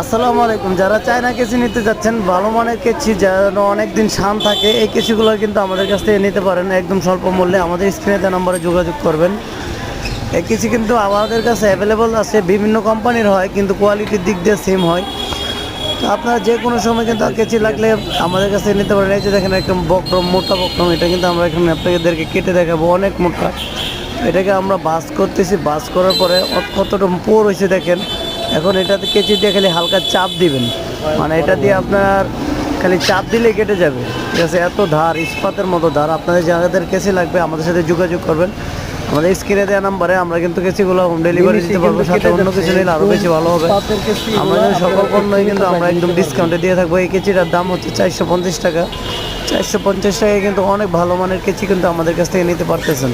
আসসালামু আলাইকুম। যারা চায়না কেসি নিতে যাচ্ছেন, ভালো মানের কেচি যেন অনেকদিন শান থাকে, এই কেচিগুলো কিন্তু আমাদের কাছ থেকে নিতে পারেন একদম স্বল্প মূল্যে। আমাদের স্ক্রিনে দেওয়া নম্বরে যোগাযোগ করবেন। এই কেচি কিন্তু আমাদের কাছে অ্যাভেলেবল আছে, বিভিন্ন কোম্পানির হয়, কিন্তু কোয়ালিটির দিক দিয়ে সেম হয়। আপনারা যে কোনো সময় কিন্তু কেচি লাগলে আমাদের কাছে নিতে পারেন। এই যে দেখেন, একদম বক্রম, মোটা বক্রম, এটা কিন্তু আমরা এখানে আপনাদেরকে কেটে দেখাবো, অনেক মোটা। এটাকে আমরা বাস করতেছি। বাস করার পরে কতটা পোর হয়েছে দেখেন। এখন এটাতে কেচি দিয়ে খালি হালকা চাপ দিবেন। মানে এটা দিয়ে আপনার খালি চাপ দিলে কেটে যাবে। ঠিক আছে এত ধার ইস্পাতের মতো ধার। আপনাদের যাদের কেসি লাগবে আমাদের সাথে যোগাযোগ করবেন। আমাদের স্ক্রিনে দেওয়া নাম্বারে আমরা কিন্তু কেসিগুলো হোম ডেলিভারি দিতে পারব সাথে অন্য কিছু নিলে আরও বেশি ভালো হবে। আমরা আমাদের সকল পণ্যই কিন্তু আমরা একদম ডিসকাউন্টে দিয়ে থাকব। এই কেচিটার দাম হচ্ছে চারশো পঞ্চাশ টাকা। চারশো পঞ্চাশ টাকায় কিন্তু অনেক ভালো মানের কেচি কিন্তু আমাদের কাছ থেকে নিতে পারতেছেন।